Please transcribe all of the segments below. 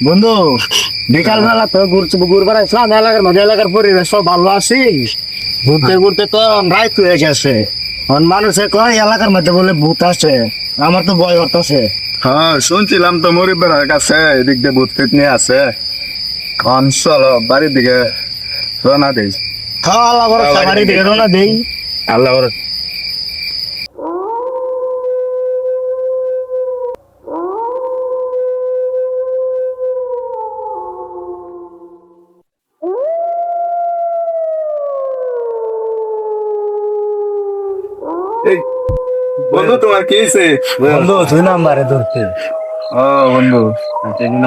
বন্ধু বিকাল বেলা তো ঘুরছে ঘুরবার আসলাম এলাকার মধ্যে এলাকার পরিবেশ সব ভালো আছি। ঘুরতে ঘুরতে তো রাত হয়ে গেছে। এখন মানুষে কয় এলাকার মধ্যে বলে ভূত আছে। আমার তো ভয় হতেছে হ্যাঁ শুনছিলাম তো মরিবের কাছে এদিক দিয়ে ভূত নিয়ে আছে। কন চলো বাড়ির দিকে রওনা দিই। খাওয়া আল্লাহ বড় বাড়ি দিকে রওনা দেই। আল্লাহ বন্ধু তোমার কি হয়েছে? বন্ধু দুই নাম্বারে ধরতে। ও বন্ধু।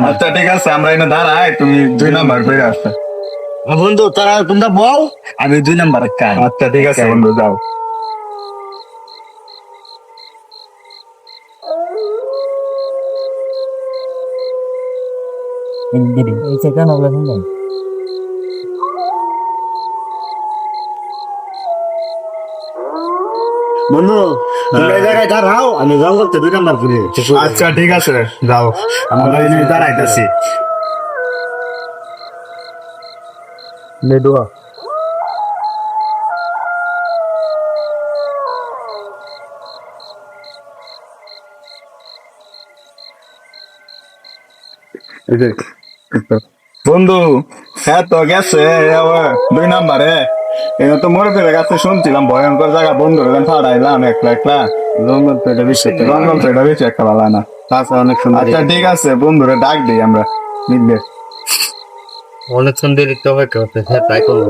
আচ্ছা ঠিক আছে আমরা এনে দাঁড়াই তুমি দুই নাম্বার করে আসতে বন্ধু তারা তোমরা বল। আমি দুই নাম্বারে কাজ। আচ্ছা ঠিক আছে। বন্ধু যাও। কেন বলেন বন্ধু তুমি এই জায়গায় দাঁড়াও আমি জঙ্গল তো দুই নাম্বার করে। আচ্ছা ঠিক আছে যাও। আমরা এনে দাঁড়াইতেছি। নেডুয়া। বন্ধু হ্যাঁ তো গেছে দুই নাম্বারে। এটা তো মরে কাছে শুনছিলাম ভয়ঙ্কর জায়গা বন্ধু হলেন ফাড়াইলাম একলা একলা। জঙ্গল তো এটা বিশ্ব জঙ্গল তো এটা বেশি একটা ভালো না। তাছাড়া অনেক সুন্দর আচ্ছা ঠিক আছে বন্ধুরা ডাক দিই আমরা। মিলবে অনেক সুন্দর দেখতে হবে হ্যাঁ ট্রাই করব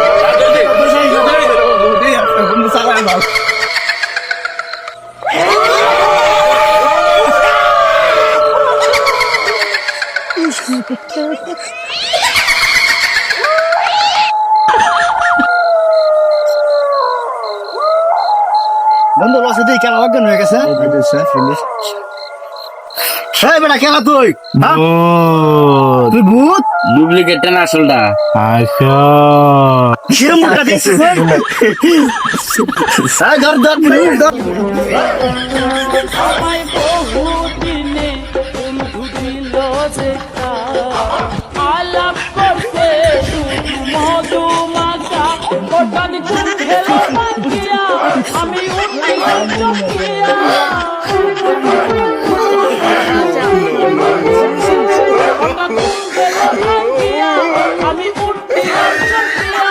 বন্ধু লসে দিয়ে খেলা অজ্ঞান হয়ে গেছে। এই বেটা খেলা তুই? তুই ভূত? ডুপ্লিকেট না আসলটা? মুখটা এই ধর ধর। হঠাৎ ঘুম খেলো মাখিয়া আমি খেলো মাখিয়া আমি উঠলাম চকিয়া।